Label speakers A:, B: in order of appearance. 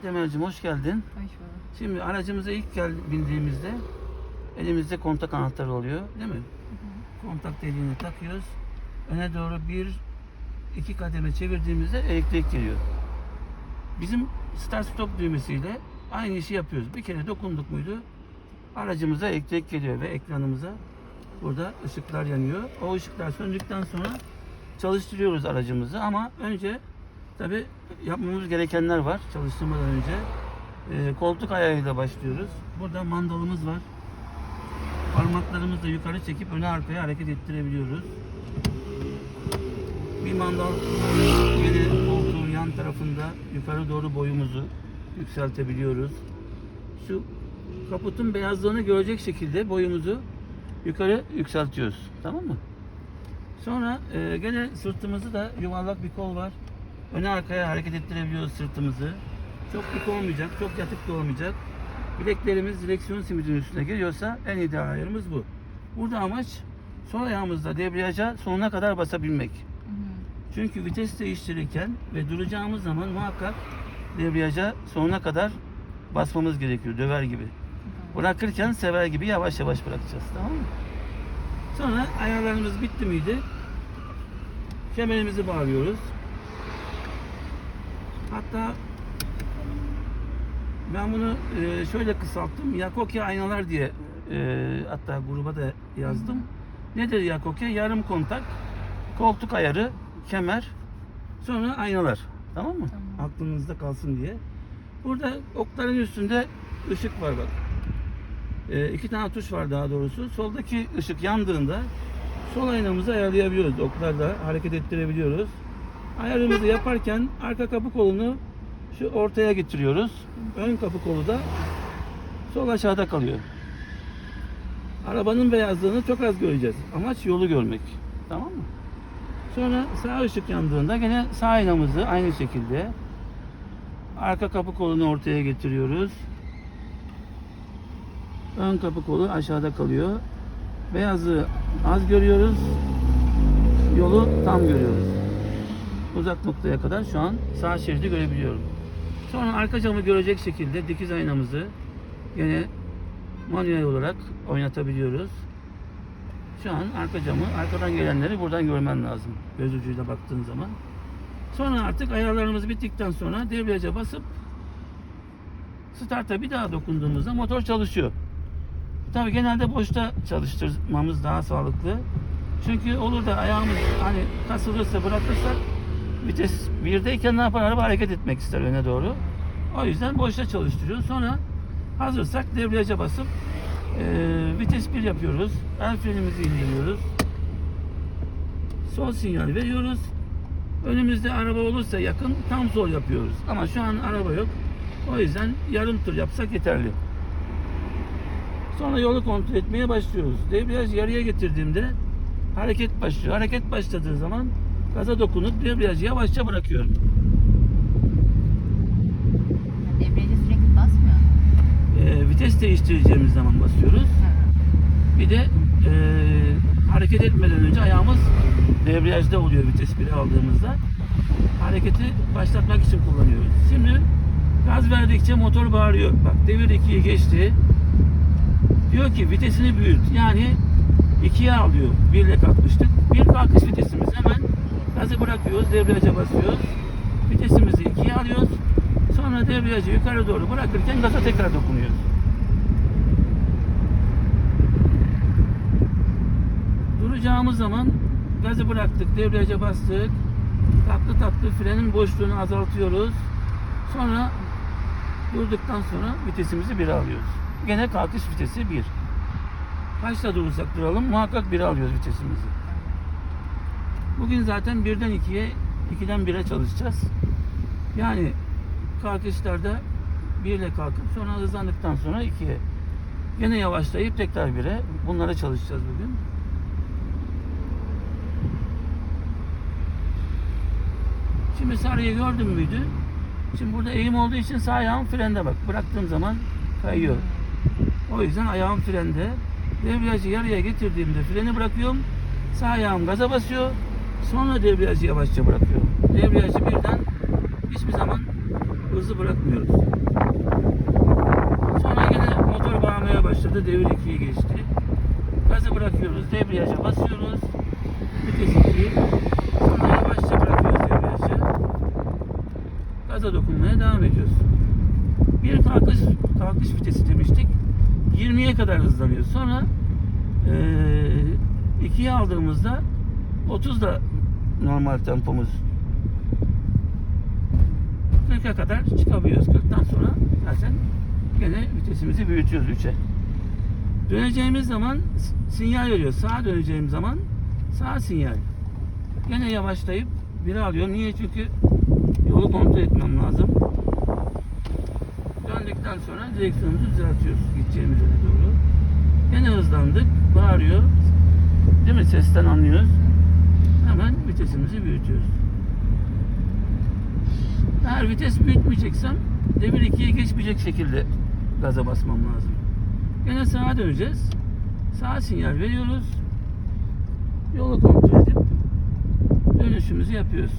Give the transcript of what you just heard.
A: Evet Emel'cim hoş geldin.
B: Hoş bulduk.
A: Şimdi aracımıza ilk gel bindiğimizde elimizde kontak anahtarı oluyor değil mi? Kontak deliğini takıyoruz. Öne doğru bir iki kademe çevirdiğimizde elektrik geliyor. Bizim start stop düğmesiyle aynı işi yapıyoruz. Bir kere dokunduk muydu aracımıza elektrik geliyor ve ekranımıza burada ışıklar yanıyor. O ışıklar söndükten sonra çalıştırıyoruz aracımızı ama önce tabi yapmamız gerekenler var çalıştırmadan önce. Ee, koltuk ayağıyla başlıyoruz. Burada mandalımız var. Parmaklarımızla yukarı çekip öne arkaya hareket ettirebiliyoruz. Bir mandal yine koltuğun yan tarafında yukarı doğru boyumuzu yükseltebiliyoruz. Şu kaputun beyazlığını görecek şekilde boyumuzu yukarı yükseltiyoruz. Tamam mı? Sonra e, gene sırtımızı da yuvarlak bir kol var. Öne arkaya hareket ettirebiliyoruz sırtımızı. Çok dik olmayacak, çok yatık da olmayacak. Bileklerimiz direksiyon simidinin üstüne geliyorsa en ideal ayarımız bu. Burada amaç sol ayağımızla debriyaja sonuna kadar basabilmek. Çünkü vites değiştirirken ve duracağımız zaman muhakkak debriyaja sonuna kadar basmamız gerekiyor döver gibi. Bırakırken sever gibi yavaş yavaş bırakacağız tamam mı? Sonra ayarlarımız bitti miydi? Kemerimizi bağlıyoruz. Hatta ben bunu e, şöyle kısalttım. Yakoke aynalar diye e, hatta gruba da yazdım. Nedir Yakoke? Yarım kontak, koltuk ayarı, kemer, sonra aynalar. Tamam mı?
B: Tamam.
A: Aklınızda kalsın diye. Burada okların üstünde ışık var bak. E, iki tane tuş var daha doğrusu. Soldaki ışık yandığında sol aynamızı ayarlayabiliyoruz. Oklarla hareket ettirebiliyoruz. Ayarımızı yaparken arka kapı kolunu şu ortaya getiriyoruz. Ön kapı kolu da sol aşağıda kalıyor. Arabanın beyazlığını çok az göreceğiz. Amaç yolu görmek. Tamam mı? Sonra sağ ışık yandığında gene sağ aynamızı aynı şekilde arka kapı kolunu ortaya getiriyoruz. Ön kapı kolu aşağıda kalıyor. Beyazı az görüyoruz. Yolu tam görüyoruz. Uzak noktaya kadar şu an sağ şeridi görebiliyorum. Sonra arka camı görecek şekilde dikiz aynamızı yine manuel olarak oynatabiliyoruz. Şu an arka camı, arkadan gelenleri buradan görmen lazım. Göz ucuyla baktığın zaman. Sonra artık ayarlarımız bittikten sonra debriyaja basıp start'a bir daha dokunduğumuzda motor çalışıyor. Tabii genelde boşta çalıştırmamız daha sağlıklı. Çünkü olur da ayağımız hani kasılırsa bırakırsak vites birdeyken ne yapar? Araba hareket etmek ister öne doğru. O yüzden boşta çalıştırıyoruz. Sonra hazırsak debriyaja basıp eee, vites 1 yapıyoruz. El frenimizi indiriyoruz. Sol sinyal veriyoruz. Önümüzde araba olursa yakın tam sol yapıyoruz. Ama şu an araba yok. O yüzden yarım tur yapsak yeterli. Sonra yolu kontrol etmeye başlıyoruz. Debriyaj yarıya getirdiğimde hareket başlıyor. Hareket başladığı zaman gaza dokunup debriyajı yavaşça bırakıyorum.
B: Debriyaja sürekli basmıyor.
A: Ee, vites değiştireceğimiz zaman basıyoruz. Bir de e, hareket etmeden önce ayağımız debriyajda oluyor vites 1'i aldığımızda. Hareketi başlatmak için kullanıyoruz. Şimdi gaz verdikçe motor bağırıyor. Bak devir 2'yi geçti. Diyor ki vitesini büyüt. Yani 2'ye alıyor. 1 ile kalkmıştık. Bir kalkış vitesimiz hemen gazı bırakıyoruz. Debriyaja basıyoruz. Vitesimizi 2'ye alıyoruz. Sonra debriyajı yukarı doğru bırakırken gaza tekrar dokunuyoruz. Duracağımız zaman gazı bıraktık, debriyaja bastık. Tatlı tatlı frenin boşluğunu azaltıyoruz. Sonra durduktan sonra vitesimizi 1'e alıyoruz. Gene kalkış vitesi 1. Kaçta durursak duralım muhakkak 1'e alıyoruz vitesimizi. Bugün zaten 1'den 2'ye, 2'den 1'e çalışacağız. Yani kalkışlarda 1 ile kalkıp sonra hızlandıktan sonra 2'ye. Gene yavaşlayıp tekrar 1'e. Bunlara çalışacağız bugün. Şimdi sarıyı gördün müydü? Şimdi burada eğim olduğu için sağ ayağım frende bak. Bıraktığım zaman kayıyor. O yüzden ayağım frende. Debriyajı yarıya getirdiğimde freni bırakıyorum. Sağ ayağım gaza basıyor. Sonra debriyajı yavaşça bırakıyorum. Debriyajı birden hiçbir zaman hızlı bırakmıyoruz. Sonra yine motor bağlamaya başladı. Devir 2'ye geçti. Gazı bırakıyoruz. Debriyaja basıyoruz. Vites 2'yi. Sonra yavaşça bırakıyoruz debriyajı. Gaza dokunmaya devam ediyoruz. Bir kalkış, kalkış vitesi demiştik. 20'ye kadar hızlanıyor. Sonra eee 2'ye aldığımızda 30 da normal tempomuz. 40'a kadar çıkabiliyoruz. 40'tan sonra zaten gene vitesimizi büyütüyoruz 3'e. Döneceğimiz zaman sinyal veriyor. Sağa döneceğim zaman sağ sinyal. Gene yavaşlayıp biri alıyorum. Niye? Çünkü yolu kontrol etmem lazım. Döndükten sonra direksiyonumuzu düzeltiyoruz gideceğimiz yöne doğru. Gene hızlandık. Bağırıyor. Değil mi? Sesten anlıyoruz. Hemen vitesimizi büyütüyoruz. Eğer vites büyütmeyeceksem devir 2'ye geçmeyecek şekilde gaza basmam lazım. Gene sağa döneceğiz. Sağ sinyal veriyoruz. Yolu kontrol edip dönüşümüzü yapıyoruz.